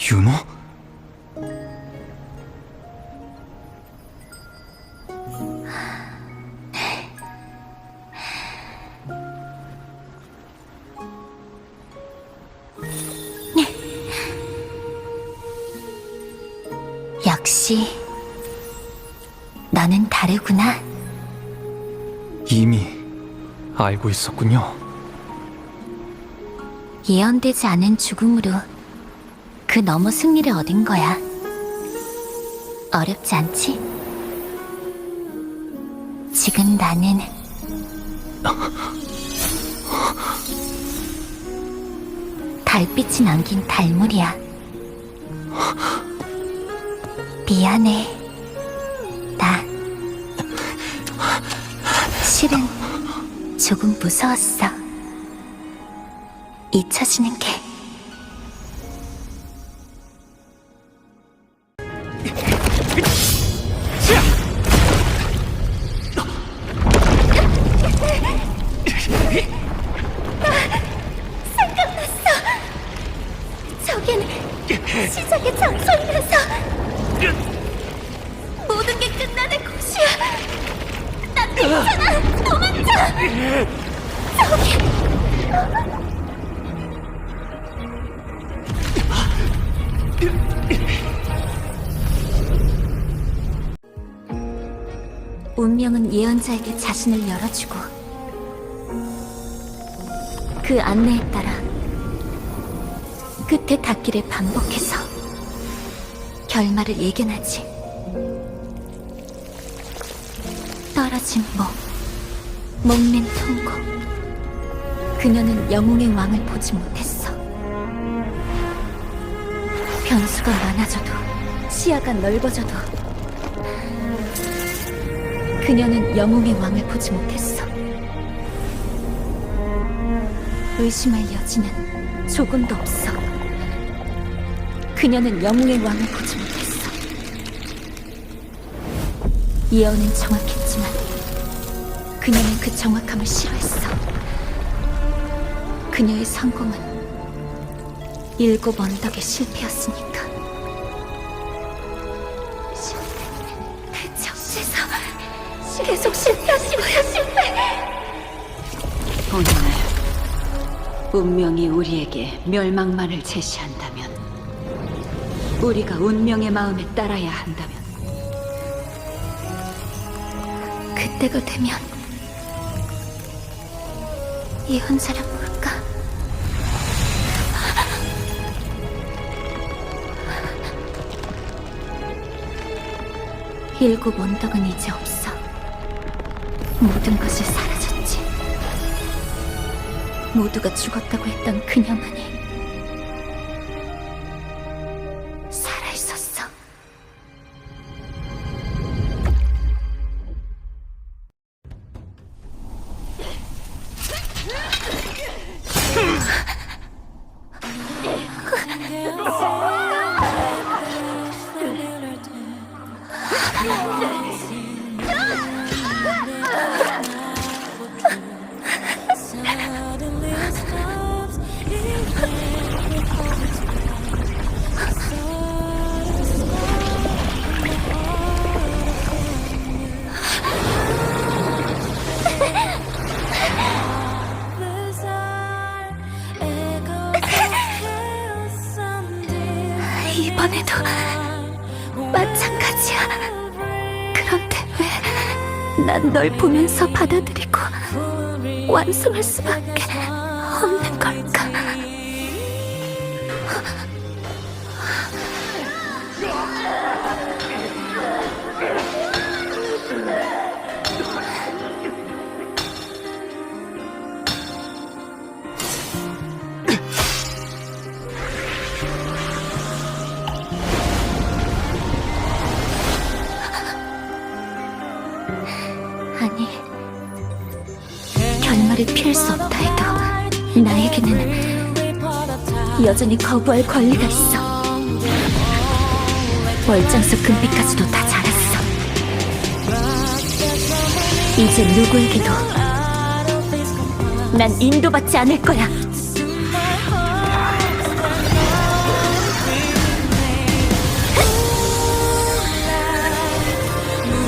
윤호? 역시 너는 다르구나. 이미 알고 있었군요. 예언되지 않은 죽음으로 그 너머 승리를 얻은 거야. 어렵지 않지? 지금 나는 달빛이 남긴 달물이야. 미안해. 나 실은 조금 무서웠어. 잊혀지는 게. 도망쳐. 저기. 운명은 예언자에게 자신을 열어주고 그 안내에 따라 끝에 닿기를 반복해서 결말을 예견하지. 떨어진 목, 목맨 통고. 그녀는 영웅의 왕을 보지 못했어. 변수가 많아져도, 시야가 넓어져도, 그녀는 영웅의 왕을 보지 못했어. 의심할 여지는 조금도 없어. 그녀는 영웅의 왕을 보지 못했어. 예언은 정확했지만 그녀는 그 정확함을 싫어했어. 그녀의 성공은 일곱 언덕의 실패였으니까. 실패. 정체서 계속 실패하시고요, 실패. 오늘 운명이 우리에게 멸망만을 제시한다면 우리가 운명의 마음에 따라야 한다면 그때가 되면 예언자란 뭘까? 일곱 언덕은 이제 없어. 모든 것이 사라졌지. 모두가 죽었다고 했던 그녀만이 이번에도 마찬가지 난 널 보면서 받아들이고 완성할 수밖에 나를 피할 수 없다 해도 나에게는 여전히 거부할 권리가 있어. 월장수 금빛까지도 다 자랐어. 이제 누구에게도 난 인도받지 않을 거야.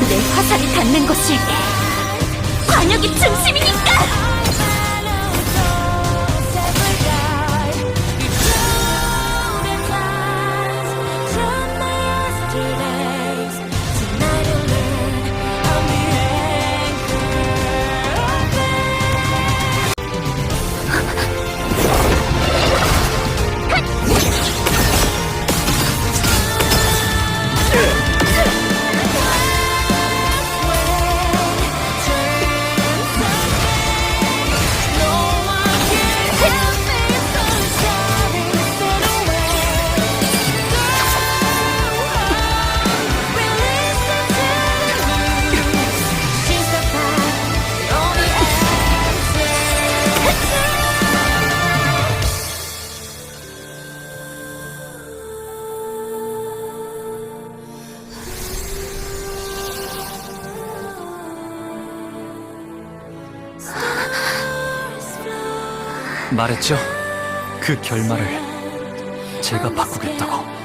내 화살이 닿는 곳이 관역의 중심이니까! 말했죠? 그 결말을 제가 바꾸겠다고.